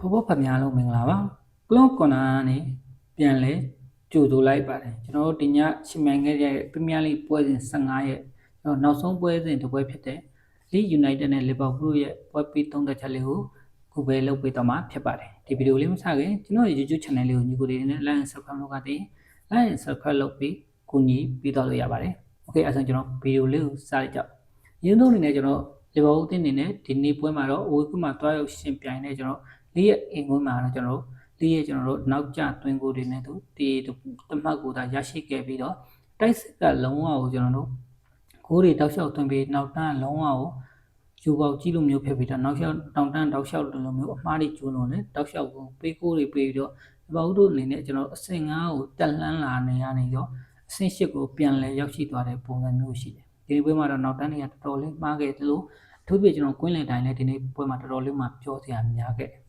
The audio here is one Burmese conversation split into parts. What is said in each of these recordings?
ဖို့ဖို့ဖတ်များလုံးမင်္ဂလာပါကလော့ကွန်နာနဲ့ပြန်လဲကြိုဆိုလိုက်ပါတယ်ကျွန်တော်တို့ဒီညရှင်းမှန်ခဲ့တဲ့ပရီးမီးယားလိပွဲစဉ်15ရက်ကျွန်တော်နောက်ဆုံးပွဲစဉ်တစ်ပွဲဖြစ်တဲ့ Leeds United နဲ့ Liverpool ရဲ့ပွဲပြီးသုံးသက်ချက်လေးကိုခုပဲလုပ်ပေးတော့မှာဖြစ်ပါတယ်ဒီဗီဒီယိုလေးမစခင်ကျွန်တော် YouTube channel လေးကိုညီကိုလေးနဲ့ like and subscribe လုပ်ကြတဲ့ like and subscribe လုပ်ပြီးကူညီပေးတော့လို့ရပါတယ် okay အဲဆိုကျွန်တော်ဗီဒီယိုလေးကိုစရကြရင်းသုံးအနေနဲ့ကျွန်တော် Liverpool အသင်းအနေနဲ့ဒီနေ့ပွဲမှာတော့ away မှာတွားရောက်ရှင်ပြိုင်နေကျွန်တော် လေးရဲ့အိမ်ကွင်းမှာတော့ကျွန်တော်လေးရဲ့ကျွန်တော်တို့နောက်ကျတွင်းကိုတွေနဲ့သူတီတမှတ်ကိုသာရရှိခဲ့ပြီးတော့တိုက်စစ်ကလုံးဝကိုကျွန်တော်တို့ကိုးတွေတောက်လျှောက်တွင်းပြီးနောက်တန်းလုံးဝကိုယူပေါက်ကြည့်လို့မျိုးဖြစ်ပြီးတော့နောက်လျှောက်တောင်တန်းတောက်လျှောက်လိုမျိုးအမှားတွေကျူးလွန်တယ်တောက်လျှောက်ကိုပေးကိုးတွေပေးပြီးတော့ဒီပေါက်တို့အနေနဲ့ကျွန်တော်အစင်ငါးကိုတက်လှမ်းလာနေရနေတော့အဆင့်ရှစ်ကိုပြန်လဲရောက်ရှိသွားတဲ့ပုံစံမျိုးရှိတယ်ဒီနေ့ပွဲမှာတော့နောက်တန်းတွေကတော်တော်လေးမှားခဲ့တယ်လို့အထူးဖြင့်ကျွန်တော်ကွင်းလင်တိုင်းလည်းဒီနေ့ပွဲမှာတော်တော်လေးမှပြောစရာများခဲ့တယ်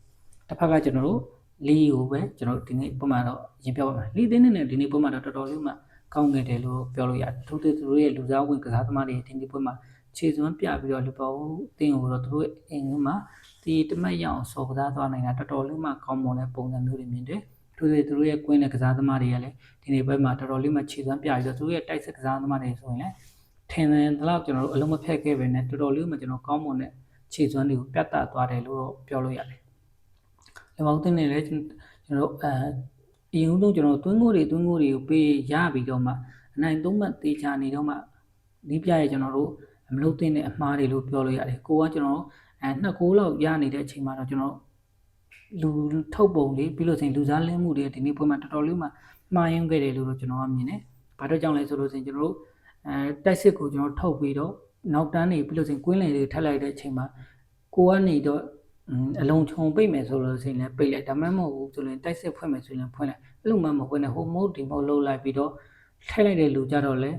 တစ်ဖက်ကကျွန်တော်တို့လီကိုပဲကျွန်တော်ဒီနေ့ပွဲမှာတော့ရင်ပြောပါမယ်လီတင်းနဲ့ဒီနေ့ပွဲမှာတော့တော်တော်လေးမှကောင်းခဲ့တယ်လို့ပြောလို့ရတယ်သူတို့သူတို့ရဲ့လူစားဝင်ကစားသမားတွေဒီနေ့ပွဲမှာခြေစွမ်းပြပြီးတော့လူပေါင်းတင်းကိုတော့သူတို့အိမ်မှာဒီတမက်ရအောင်စော်ကစားသွားနိုင်တာတော်တော်လေးမှကောင်းမွန်တဲ့ပုံစံမျိုးတွေမြင်တယ်သူတို့သူတို့ရဲ့ကွင်းနဲ့ကစားသမားတွေကလည်းဒီနေ့ပွဲမှာတော်တော်လေးမှခြေစွမ်းပြပြီးတော့သူတို့ရဲ့တိုက်စစ်ကစားသမားတွေဆိုရင်လည်းထင်တယ်တော့ကျွန်တော်တို့အလုံးမဖက်ခဲ့ပဲနဲ့တော်တော်လေးမှကျွန်တော်ကောင်းမွန်တဲ့ခြေစွမ်းတွေကိုပြတ်သားသွားတယ်လို့တော့ပြောလို့ရတယ်။ လေမောင်းတင်နေလည်းကျွန်တော်တို့အဲအရင်ဆုံးကျွန်တော်တွင်းကိုတွေတွင်းကိုတွေကိုပေးရပြီးတော့မှအနိုင်သုံးမှတ်တေချာနေတော့မှဒီပြရဲ့ကျွန်တော်တို့မလုပ်သင့်တဲ့အမှားတွေလို့ပြောလို့ရတယ်။ကိုကကျွန်တော်အဲနှစ်ကိုးလောက်ရနေတဲ့အချိန်မှာတော့ကျွန်တော်လူထုတ်ပုံလေးပြီးလို့ဆိုရင်လူစားလင်းမှုတွေဒီနေ့ပွဲမှာတော်တော်လေးမှမှားယွင်းခဲ့တယ်လို့တော့ကျွန်တော်ကမြင်တယ်။ဘာတော့ကြောင့်လဲဆိုလို့ဆိုရင်ကျွန်တော်တို့အဲတိုက်စစ်ကိုကျွန်တော်ထုတ်ပြီးတော့နောက်တန်းနေပြီးလို့ဆိုရင်ကွင်းလင်တွေထပ်လိုက်တဲ့အချိန်မှာကိုကနေတော့ အလုံးခြုံပိတ်မယ်ဆိုလို့ဆိုရင်လည်းပိတ်လိုက်ဒါမှမဟုတ်ဘူးဆိုရင်တိုက်စစ်ဖွင့်မယ်ဆိုရင်ဖွင့်လိုက်အဲ့လိုမှမဟုတ်နဲ့ဟိုမဟုတ်ဒီမဟုတ်လှုပ်လိုက်ပြီးတော့ထိုက်လိုက်တဲ့လူကြတော့လေ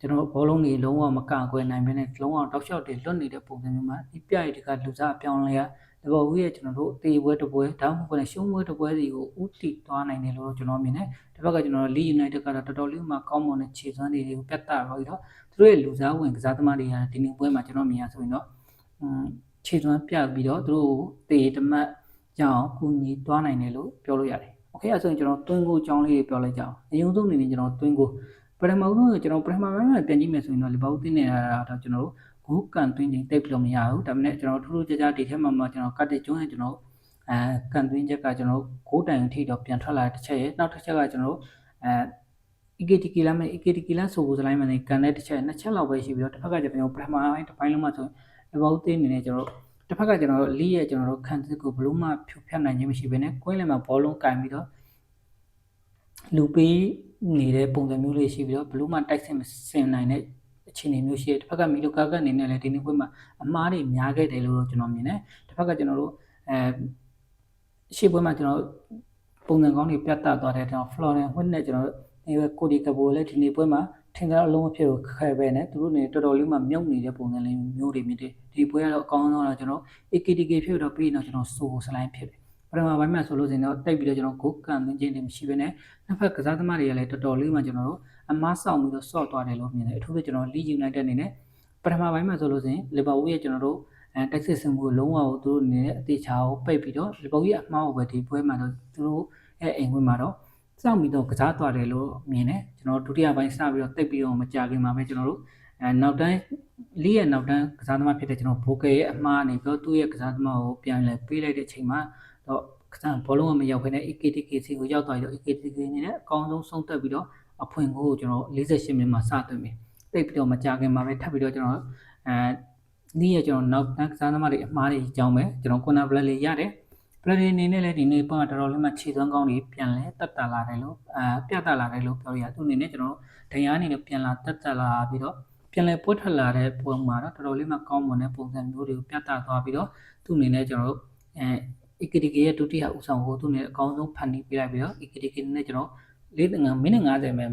ကျွန်တော်ဘောလုံးတွေလုံးဝမကကွယ်နိုင်ဘဲနဲ့လုံးဝတောက်လျှောက်တွေလွတ်နေတဲ့ပုံစံမျိုးမှာဒီပြရည်တကလူစားအပြောင်းလဲရတဘောဦးရဲ့ကျွန်တော်တို့တေပွဲတပွဲဒါမှမဟုတ်လည်းရှုံးပွဲတပွဲစီကိုဥတီသွားနိုင်တယ်လို့ကျွန်တော်မြင်တယ်တစ်ဖက်ကကျွန်တော်လီယူနိုက်တက်ကတော့တော်တော်လေးမှကောင်းမွန်တဲ့ခြေစွမ်းတွေကိုပြတ်တာတော့ပြီးတော့သူတို့ရဲ့လူစားဝင်ကစားသမားတွေကဒီနေ့ပွဲမှာကျွန်တော်မြင်ရဆိုရင်တော့อืม ခြေစွမ်းပြပြီးတော့သူတို့တေတမတ်ကြအောင်ကူညီသွားနိုင်တယ်လို့ပြောလို့ရတယ်โอเคအဲဆိုရင်ကျွန်တော်တွင်းကိုအကြောင်းလေးပြောလိုက်ကြအောင်အရင်ဆုံးအနေနဲ့ကျွန်တော်တွင်းကိုပထမဆုံးကျွန်တော်ပထမပိုင်းမှာပြန်ကြည့်မယ်ဆိုရင်တော့လီဗာပူးတင်းနေတာတော့ကျွန်တော်တို့ဂိုးကန်သွင်းချိန်တိတ်ပြီးတော့မရဘူးဒါပေမဲ့ကျွန်တော်ထူးထူးခြားခြားဒီထဲမှာမှကျွန်တော်ကတ်တစ်ကျွန်းနဲ့ကျွန်တော်အဲကန်သွင်းချက်ကကျွန်တော်ဂိုးတိုင်ထိတော့ပြန်ထွက်လာတဲ့တစ်ချက်ရဲ့နောက်တစ်ချက်ကကျွန်တော်အဲ EKTK လာမယ် EKTK လာဆိုစလိုင်းမှာနေကန်တဲ့တစ်ချက်နှစ်ချက်လောက်ပဲရှိပြီးတော့တစ်ဖက်ကကျွန်တော်ပထမပိုင်းတစ်ပိုင်းလုံးမှာဆိုရင် လီဗာပူးတင်းနေနေကျွန်တော်တစ်ဖက်ကကျွန်တော်လီရဲ့ကျွန်တော်တို့ခန့်စစ်ကိုဘလို့မှဖြိုဖျက်နိုင်ခြင်းမရှိဘဲနဲ့ကွင်းလယ်မှာဘောလုံးကင်ပြီးတော့လူပေးနေတဲ့ပုံစံမျိုးလေးရှိပြီးတော့ဘလို့မှတိုက်ဆင်မစင်နိုင်တဲ့အခြေအနေမျိုးရှိတယ်တစ်ဖက်ကမီလိုကာကအနေနဲ့လည်းဒီနေ့ပွဲမှာအမားတွေများခဲ့တယ်လို့ကျွန်တော်မြင်တယ်တစ်ဖက်ကကျွန်တော်တို့အဲရှေ့ပွဲမှာကျွန်တော်ပုံစံကောင်းတွေပြတ်သားသွားတဲ့ကျွန်တော် Florian Witt နဲ့ကျွန်တော်ဒီကိုဒီကဘိုလည်းဒီနေ့ပွဲမှာ ထင်ကြအလုံးမဖြစ်ဘူးခဲပဲနဲ့သူတို့နေတော်တော်လေးမှမြုပ်နေတဲ့ပုံစံလေးမျိုးတွေမြင်တယ်ဒီပွဲကတော့အကောင်းဆုံးတော့ကျွန်တော် AKTK ဖြစ်တော့ပြီးတော့ကျွန်တော်စိုးစလိုင်းဖြစ်တယ်ပထမပိုင်းမှာဆိုလို့စင်တော့တိတ်ပြီးတော့ကျွန်တော်ဂိုးကန်သင်းခြင်းတွေမရှိဘဲနဲ့နှစ်ဖက်ကစားသမားတွေကလည်းတော်တော်လေးမှကျွန်တော်တို့အမားဆောင်ပြီးတော့ဆော့သွားတယ်လို့မြင်တယ်အထူးသဖြင့်ကျွန်တော် Leeds United အနေနဲ့ပထမပိုင်းမှာဆိုလို့စင်လီဗာပူးရဲ့ကျွန်တော်တို့အဲတက်စစ်စင်မှုကိုလုံးဝကိုသူတို့အနေနဲ့အသေးချာကိုပိတ်ပြီးတော့လီဗာပူးရဲ့အမှားကိုပဲဒီပွဲမှာတော့သူတို့ရဲ့အိမ်ဝင်မှာတော့ စောင့်ပြီးတော့ကစားသွားတယ်လို့မြင်တယ်ကျွန်တော်ဒုတိယပိုင်းစပြီးတော့တိတ်ပြီးတော့မကြခင်မှာပဲကျွန်တော်တို့အဲနောက်တန်းလီရဲ့နောက်တန်းကစားသမားဖြစ်တဲ့ကျွန်တော်ဘိုကယ်ရဲ့အမှားနေပြီးတော့သူ့ရဲ့ကစားသမားကိုပြန်လဲပေးလိုက်တဲ့အချိန်မှာတော့ကစားဘောလုံးကမရောက်ဘဲနဲ့ EKTK စီကိုရောက်သွားပြီးတော့ EKTK အနေနဲ့အကောင်းဆုံးဆုံးသက်ပြီးတော့အဖွင့်ကိုကျွန်တော်48မိနစ်မှာစသွင်းပြီတိတ်ပြီးတော့မကြခင်မှာပဲထပ်ပြီးတော့ကျွန်တော်အဲဒီရကျွန်တော်နောက်တန်းကစားသမားတွေအမှားတွေအကြောင်းပဲကျွန်တော် corner play လေးရတယ် play အနေနဲ့လည်းဒီနေ့ပေါ့တော်တော်လေးမှခြေစွမ်းကောင်းတွေပြန်လဲတက်တာလာတယ်လို့အာပြတ်တာလာတယ်လို့ပြောရသူအနေနဲ့ကျွန်တော်ဒဏ်ရာအနေနဲ့ပြန်လာတက်တာလာပြီးတော့ပြန်လဲပွတ်ထွက်လာတဲ့ပုံမှာတော့တော်တော်လေးမှကောင်းမွန်တဲ့ပုံစံမျိုးတွေကိုပြတ်တာသွားပြီးတော့သူအနေနဲ့ကျွန်တော်တို့အဲ EKTK ရဲ့ဒုတိယဦးဆောင်ကိုသူနဲ့အကောင်းဆုံးဖန်တီးပေးလိုက်ပြီးတော့ EKTK နဲ့ကျွန်တော်လေးမိနစ်50မိနစ်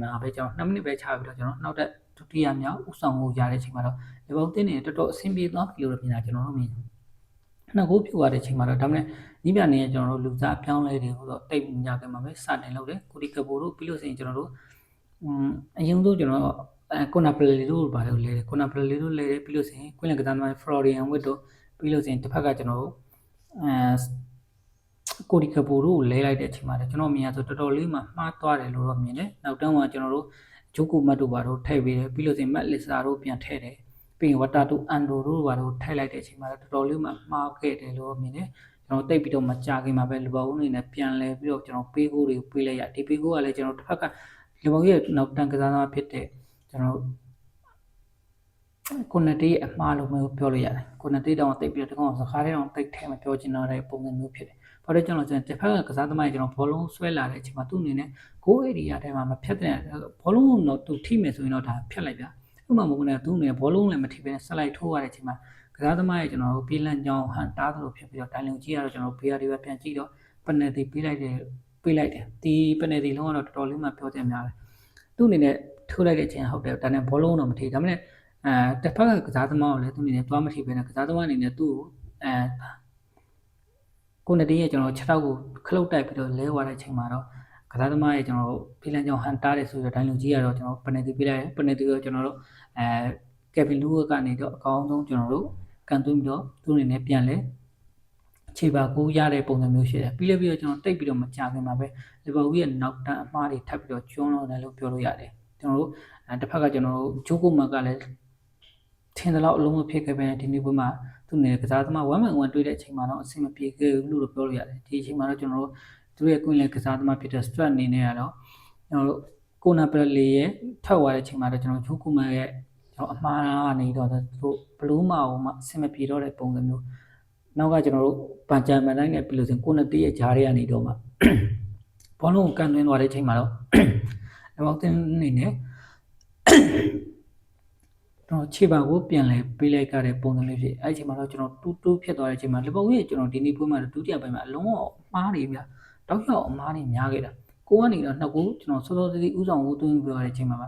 မှာပဲကျွန်တော်2မိနစ်ပဲချပြီးတော့ကျွန်တော်နောက်တဲ့ဒုတိယမြောက်ဦးဆောင်ကိုရတဲ့အချိန်မှာတော့ဒီဘောက်တင်းနေတော်တော်အဆင်ပြေသွားပြီလို့မြင်တာကျွန်တော်တို့မြင် နှစ်ကိုပြူရတဲ့အချိန်မှာတော့ဒါမှမဟုတ်ညီပြနေကျွန်တော်တို့လူစားအပြောင်းလဲတွေကိုတော့တိတ်ညခဲ့မှာပဲစတင်လုပ်တယ်ကိုဒီကပိုတို့ပြီးလို့ဆိုရင်ကျွန်တော်တို့อืมအရင်ဆုံးကျွန်တော်အဲကိုနာပလီတို့ဘာလို့လဲကိုနာပလီတို့လဲပြီးလို့ဆိုရင်ကွင်းလက်ကစားသမားဖလော်ရီယန်ဝစ်တို့ပြီးလို့ဆိုရင်တစ်ဖက်ကကျွန်တော်တို့အဲကိုဒီကပူတို့ကိုလဲလိုက်တဲ့အချိန်မှာလည်းကျွန်တော်မြင်ရဆိုတော်တော်လေးမှမှားသွားတယ်လို့တော့မြင်တယ်နောက်တန်းကကျွန်တော်တို့ဂျိုကူမတ်တို့ဘာတို့ထည့်ပေးတယ်ပြီးလို့စင်မက်လစ်စာတို့ပြန်ထည့်တယ် ပြီးရင်ဝတာတူအန်ဒိုတို့ဘာတို့ထည့်လိုက်တဲ့အချိန်မှာလည်းတော်တော်လေးမှမှားခဲ့တယ်လို့မြင်တယ်ကျွန်တော်တိတ်ပြီးတော့မကြခင်မှာပဲလူပေါင်းအနေနဲ့ပြန်လဲပြီးတော့ကျွန်တော်ပေးကိုတွေပေးလိုက်ရဒီပေးကိုကလည်းကျွန်တော်တစ်ဖက်ကလူပေါင်းရဲ့နောက်တန်းကစားသမားဖြစ်တဲ့ကျွန်တော်ကိုနတေးအမှားလို့မျိုးပြောလို့ရတယ်ကိုနတေးတောင်တိတ်ပြီးတော့တကောင်စကားတွေတောင်တိတ်ထဲမှာပြောချင်တော့တဲ့ပုံစံမျိုးဖြစ်တယ်ဘာလို့ကျွန်တော်ကျွန်တော်တစ်ဖက်ကကစားသမားကြီးကျွန်တော်ဘောလုံးဆွဲလာတဲ့အချိန်မှာသူ့အနေနဲ့ကိုယ်ဧရိယာထဲမှာမဖြတ်တဲ့ဘောလုံးတော့သူထိမယ်ဆိုရင်တော့ဒါဖြတ်လိုက်ပြ ဥပမာမဟုတ်နဲ့သူ့အနေနဲ့ဘောလုံးလည်းမထိဘဲနဲ့ဆက်လိုက်ထိုးရတဲ့အချိန်မှာကစားသမားကြီးကျွန်တော်တို့ပြေးလန့်ကြောင်းဟန်တားသလိုဖြစ်ပြီးတော့တိုင်လုံကြီးရတော့ကျွန်တော်ဘေးရတွေပဲပြန်ကြည့်တော့ပနယ်တီပေးလိုက်တယ်ပေးလိုက်တယ်ဒီပနယ်တီလုံးကတော့တော်တော်လေးမှပြောတင်များတယ်သူ့အနေနဲ့ထိုးလိုက်တဲ့အချိန်ဟုတ်တယ်ဒါနဲ့ဘောလုံးတော့မထိဒါမှမဟုတ်အဲတစ်ဖက်ကကစားသမားကိုလည်းသူအနေနဲ့သွားမထိပဲနဲ့ကစားသမားအနေနဲ့သူ့ကိုအဲကိုနဒီရဲ့ကျွန်တော်6ထောက်ကိုခလုတ်တိုက်ပြီးတော့လဲသွားတဲ့အချိန်မှာတော့ ကစားသမားရဲ့ကျွန်တော်တို့ဖိလန်ကြောင့်ဟန်တားတယ်ဆိုတော့ဒိုင်လူကြီးကတော့ကျွန်တော်ပနယ်တီပြလိုက်ပနယ်တီကိုကျွန်တော်တို့အဲကယ်ဗင်လူးကနေတော့အကောင်းဆုံးကျွန်တော်တို့ကန်သွင်းပြီးတော့သူ့အနေနဲ့ပြန်လဲခြေပါကိုရတဲ့ပုံစံမျိုးရှိတယ်ပြီးလည်းပြီးတော့ကျွန်တော်တိတ်ပြီးတော့မကြခင်မှာပဲလီဗာပူးရဲ့နောက်တန်းအမှားတွေထပ်ပြီးတော့ကျွန်းလို့တယ်လို့ပြောလို့ရတယ်ကျွန်တော်တို့အဲတစ်ဖက်ကကျွန်တော်တို့ဂျိုကိုမန်ကလည်းထင်တယ်လို့အလုံးမဖြစ်ခဲ့ပဲဒီနေ့ပွဲမှာသူ့နေကစားသမား1 man 1တွေ့တဲ့အချိန်မှာတော့အဆင်မပြေခဲ့ဘူးလို့ပြောလို့ရတယ်ဒီအချိန်မှာတော့ကျွန်တော်တို့ သူရဲ့ကွင်းလေကစားသမားဖြစ်တဲ့ strat အနေနဲ့ကတော့ကျွန်တော်တို့ကိုနာပရလီရဲ့ထွက်သွားတဲ့အချိန်မှာတော့ကျွန်တော်ဂျိုကူမန်ရဲ့ကျွန်တော်အမှားကနေတော့သူတို့ဘလူးမာကိုမှအဆင်မပြေတော့တဲ့ပုံစံမျိုးနောက်ကကျွန်တော်တို့ပန်ချာမန်တိုင်းနဲ့ပြည်လို့စဉ်ကိုနတီရဲ့ဂျားတွေကနေတော့မှဘောလုံးကိုကန်သွင်းသွားတဲ့အချိန်မှာတော့တော့တင်နေနေတော့ခြေပါကိုပြန်လဲပေးလိုက်ကြတဲ့ပုံစံလေးဖြစ်အဲ့ဒီအချိန်မှာတော့ကျွန်တော်တူးတူးဖြစ်သွားတဲ့အချိန်မှာလပုံရဲ့ကျွန်တော်ဒီနေ့ပွဲမှာဒုတိယပိုင်းမှာအလုံးအောင်မှားနေဗျ တောက်လျှောက်အမှားနေများခဲ့တာကိုကနေတော့နှစ်ကိုကျွန်တော်စောစောစီးစီးဥဆောင်ကိုသွင်းပြရတဲ့အချိန်မှာပါ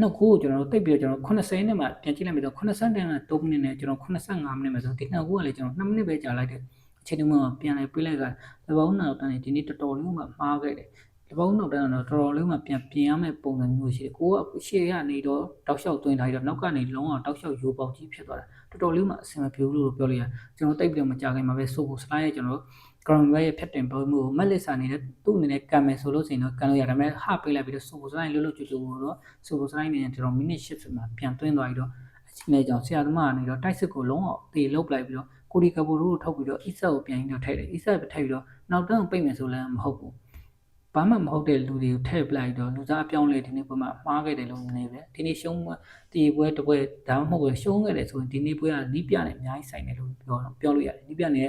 နှစ်ကိုကျွန်တော်တိတ်ပြီးတော့ကျွန်တော်80နဲ့မှပြန်ကြည့်လိုက်ပြီတော့80နဲ့3မိနစ်နဲ့ကျွန်တော်85မိနစ်မှာဆိုဒီနှစ်ကိုကလည်းကျွန်တော်2မိနစ်ပဲကြာလိုက်တယ်အချိန်တုန်းကပြန်လဲပေးလိုက်ကြလပုံနောက်တန်းဒီနေ့တော်တော်လေးမှမှားခဲ့တယ်ဒီပုံနောက်တန်းတော့တော်တော်လေးမှပြန်ပြင်ရမယ့်ပုံစံမျိုးရှိတယ်ကိုကရှေ့ကနေတော့တောက်လျှောက်သွင်းထားပြီးတော့နောက်ကနေလုံးအောင်တောက်လျှောက်ရိုးပေါက်ကြီးဖြစ်သွားတာတော်တော်လေးမှအဆင်မပြေဘူးလို့ပြောလို့ရတယ်ကျွန်တော်တိတ်ပြီးတော့မကြခင်မှာပဲဆိုကိုစလိုက်ရဲ့ကျွန်တော် ကရမ်ဝဲရဲ့ဖြတ်တင်ပုံမှုကိုမက်လစ်စာနေတဲ့သူ့အနေနဲ့ကံမယ်ဆိုလို့ဆိုရင်တော့ကံလို့ရဒါပေမဲ့ဟပေးလိုက်ပြီးတော့ဆိုကိုစလိုက်လွတ်လွတ်ကျွတ်ကျွတ်တော့ဆိုကိုစလိုက်နေရင်ကျွန်တော်မိနစ်80မှာပြန်သွင်းသွားပြီးတော့အချိန်လေးကြောင့်ဆရာသမားကနေတော့တိုက်စစ်ကိုလုံးအောင်တေလုတ်လိုက်ပြီးတော့ကိုဒီကပူတို့ထုတ်ပြီးတော့အစ်ဆက်ကိုပြန်ပြီးတော့ထိုက်တယ်အစ်ဆက်ပဲထိုက်ပြီးတော့နောက်တန်းပိတ်မယ်ဆိုလည်းမဟုတ်ဘူးဘာမှမဟုတ်တဲ့လူတွေကိုထည့်ပလိုက်တော့လူသားအပြောင်းလဲဒီနေ့ပွဲမှာမှားခဲ့တယ်လို့နေပဲဒီနေ့ရှုံးတီပွဲတစ်ပွဲဒါမှမဟုတ်ရှုံးခဲ့တယ်ဆိုရင်ဒီနေ့ပွဲကနီးပြနဲ့အများကြီးဆိုင်တယ်လို့ပြောပြောလို့ရတယ်နီးပြနဲ့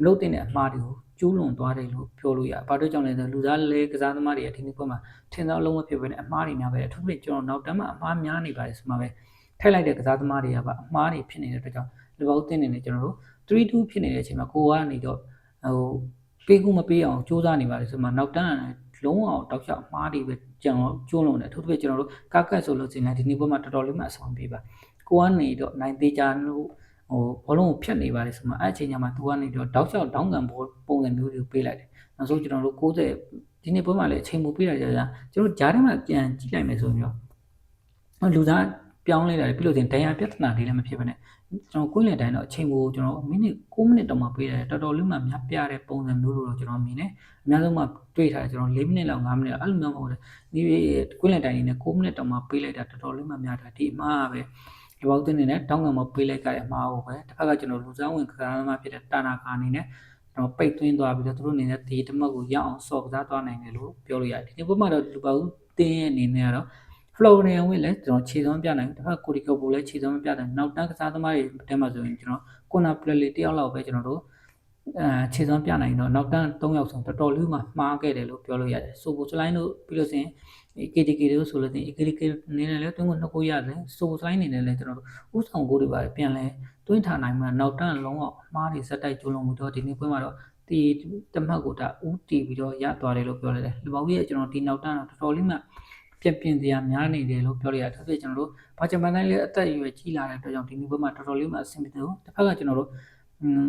မလုပ်တဲ့အမှားတွေကိုကျူးလွန်သွားတယ်လို့ပြောလို့ရဘာလို့ကြောင့်လဲဆိုလူသားလဲကစားသမားတွေကဒီနေ့ပွဲမှာထင်သောအလုံးမဖြစ်ဘဲနဲ့အမှားတွေများပဲအထူးဖြင့်ကျွန်တော်နောက်တန်းမှာအမှားများနေပါတယ်ဆိုမှပဲထည့်လိုက်တဲ့ကစားသမားတွေကပါအမှားတွေဖြစ်နေတဲ့အတွက်ကြောင့်လူပေါင်းတင်းနေနေကျွန်တော်တို့3-2ဖြစ်နေတဲ့အချိန်မှာကိုကနေတော့ဟိုပေးကူမပေးအောင်စူးစမ်းနေပါတယ်ဆိုမှနောက်တန်းလုံးအောင်တောက်လျှောက်မှားတွေပဲကြံကျွန်းလုံးတယ်အထူးသဖြင့်ကျွန်တော်တို့ကကတ်ဆိုလို့ရှိရင်ဒီနေ့ဘက်မှာတော်တော်လေးမှအဆောင်ပေးပါကိုကနေတော့နိုင်သေးကြလို့ ဟိုဘောလုံးကိုဖြတ်နေပါတယ်ဆိုမှအဲ့အချိန်ညမှာသူကနေတော့တောက်လျှောက်တောင်းကန်ဘောပုံစံမျိုးတွေပေးလိုက်တယ်နောက်ဆုံးကျွန်တော်တို့60ဒီနေ့ဘက်မှာလည်းအချိန်မူပေးလိုက်ကြတာကျွန်တော်ဂျားထဲမှာပြန်ကြည့်လိုက်မယ်ဆိုရင်တော့လူသားပြောင်းလဲတာပြီးလို့ဆိုရင်ဒဏ်ရာပြဿနာတွေလည်းမဖြစ်ဘဲနဲ့ကျွန်တော်ကိုယ်လည်းတိုင်းတော့အချိန်ကိုကျွန်တော်မိနစ်6မိနစ်တောင်မှပေးတယ်တော်တော်လေးမှများပြတဲ့ပုံစံမျိုးလိုတော့ကျွန်တော်မြင်တယ်အများဆုံးမှတွေးထားတယ်ကျွန်တော်4မိနစ်လောက်5မိနစ်အဲ့လိုမျိုးမဟုတ်ဘူးဒီကိုယ်လည်းတိုင်းနေ6မိနစ်တောင်မှပေးလိုက်တာတော်တော်လေးမှများတာဒီအမှားပဲ ဒီဘောက်တင်နေနဲ့တောင်းကံမပေးလိုက်ကြတဲ့အမှားကိုပဲတစ်ဖက်ကကျွန်တော်လူစားဝင်ခါရမဖြစ်တဲ့တာနာကာအနေနဲ့ကျွန်တော်ပိတ်သွင်းသွားပြီးတော့သူတို့အနေနဲ့ဒီတမတ်ကိုရအောင်စော့ကစားသွားနိုင်တယ်လို့ပြောလို့ရတယ်ဒီနေ့ဘက်မှာတော့လူပါဦးတင်းရဲ့အနေနဲ့ကတော့ Florian ဝင်လည်းကျွန်တော်ခြေစွမ်းပြနိုင်တစ်ဖက်ကိုဒီကောဘူလည်းခြေစွမ်းမပြနိုင်နောက်တန်းကစားသမားတွေတဲမှာဆိုရင်ကျွန်တော်ကိုနာပလက်လေးတယောက်လောက်ပဲကျွန်တော်တို့အဲခြေစွမ်းပြနိုင်တော့နောက်တန်း၃ယောက်ဆုံးတော်တော်လေးမှမှားခဲ့တယ်လို့ပြောလို့ရတယ်ဆိုပိုစလိုင်းတို့ပြီးလို့ဆိုရင် KTK တို့ဆိုလို့တင် KTK နေနဲ့လည်းတွင်းကိုနှစ်ကိုရတယ်ဆိုစလိုင်းနေနဲ့လည်းကျွန်တော်တို့ဥဆောင်ကိုတွေပါပြန်လဲတွင်းထားနိုင်မှာနောက်တန်းလုံးဝမှားတွေစက်တိုက်ကျုံးလုံးမှုတော့ဒီနေ့ပွဲမှာတော့ဒီတမတ်ကိုဒါဥတီပြီးတော့ရသွားတယ်လို့ပြောလိုက်တယ်လူပေါင်းကြီးကကျွန်တော်ဒီနောက်တန်းတော့တော်တော်လေးမှပြက်ပြင်းစရာများနေတယ်လို့ပြောလိုက်ရတယ်ဒါဆိုကျွန်တော်တို့ဘာချမန်တိုင်းလေးအသက်အရွယ်ကြီးလာတဲ့အတွက်ကြောင့်ဒီနေ့ပွဲမှာတော်တော်လေးမှအဆင်ပြေတယ်တစ်ဖက်ကကျွန်တော်တို့อืม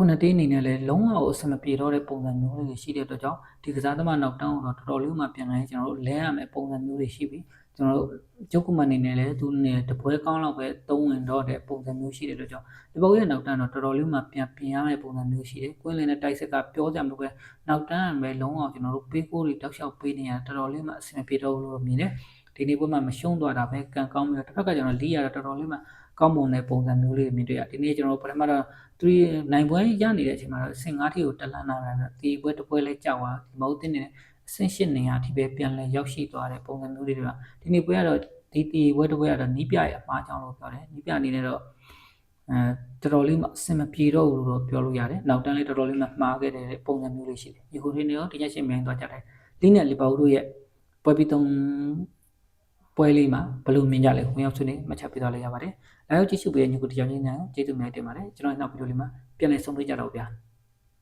ခုနတေးအနေနဲ့လည်းလုံးဝအဆင်မပြေတော့တဲ့ပုံစံမျိုးတွေရှိတဲ့အတွက်ကြောင့်ဒီကစားသမားနောက်တန်းကိုတော့တော်တော်လေးမှပြန်လဲကျွန်တော်တို့လဲရမယ်ပုံစံမျိုးတွေရှိပြီကျွန်တော်တို့ကျုပ်ကမအနေနဲ့လည်းသူနဲ့တပွဲကောင်းတော့ပဲသုံးဝင်တော့တဲ့ပုံစံမျိုးရှိတယ်လို့ကြောင့်ဒီပုံရဲ့နောက်တန်းတော့တော်တော်လေးမှပြန်ပြင်ရတဲ့ပုံစံမျိုးရှိတယ်ကွင်းလင်းတဲ့တိုက်ဆက်ကပြောကြမလို့ပဲနောက်တန်းပဲလုံးအောင်ကျွန်တော်တို့ပေးကိုတွေတောက်လျှောက်ပေးနေရတော်တော်လေးမှအဆင်ပြေတော့လို့မြင်တယ်ဒီနေ့ပွဲမှာမရှုံးသွားတာပဲကံကောင်းပြီးတော့တစ်ဖက်ကကျွန်တော်လီးရတာတော်တော်လေးမှ ကောင်းမွန်တဲ့ပုံစံမျိုးလေးမြင်တွေ့ရဒီနေ့ကျွန်တော်တို့ပထမတော့သူနိုင်ပွဲရနေတဲ့အချိန်မှာတော့15ထိကိုတက်လန်းလာတယ်ဒီပွဲတစ်ပွဲလဲကြောက်သွားဒီမဟုတ်တဲ့နေအဆင့်ရှစ်နေရာအထိပဲပြန်လဲရောက်ရှိသွားတဲ့ပုံစံမျိုးလေးတွေကဒီနေ့ပွဲကတော့ဒီတီပွဲတစ်ပွဲကတော့နီးပြရဲ့အမှားကြောင့်လို့ပြောတယ်နီးပြအနေနဲ့တော့အဲတော်တော်လေးမှအဆင်မပြေတော့ဘူးလို့ပြောလို့ရတယ်နောက်တန်းလေးတော်တော်လေးမှမှားခဲ့တဲ့ပုံစံမျိုးလေးရှိတယ်ဒီဟိုတွေနေရောတရားရှင်မြိုင်းသွားကြတယ်လင်းနဲ့လီပါဦးတို့ရဲ့ပွဲပြီးသုံးပွဲလေးမှာဘယ်လိုမြင်ကြလဲဝင်ရောက်ဆွေးနွေးမှတ်ချက်ပေးသွားလိုက်ရပါတယ်။ အဲဒါကြည့်ရှုပေးတဲ့ညီကိုတရားချင်းများကျေးဇူးများတင်ပါတယ်။ကျွန်တော်နောက်ဗီဒီယိုလေးမှာပြန်လည်ဆုံတွေ့ကြတော့ဗျာ။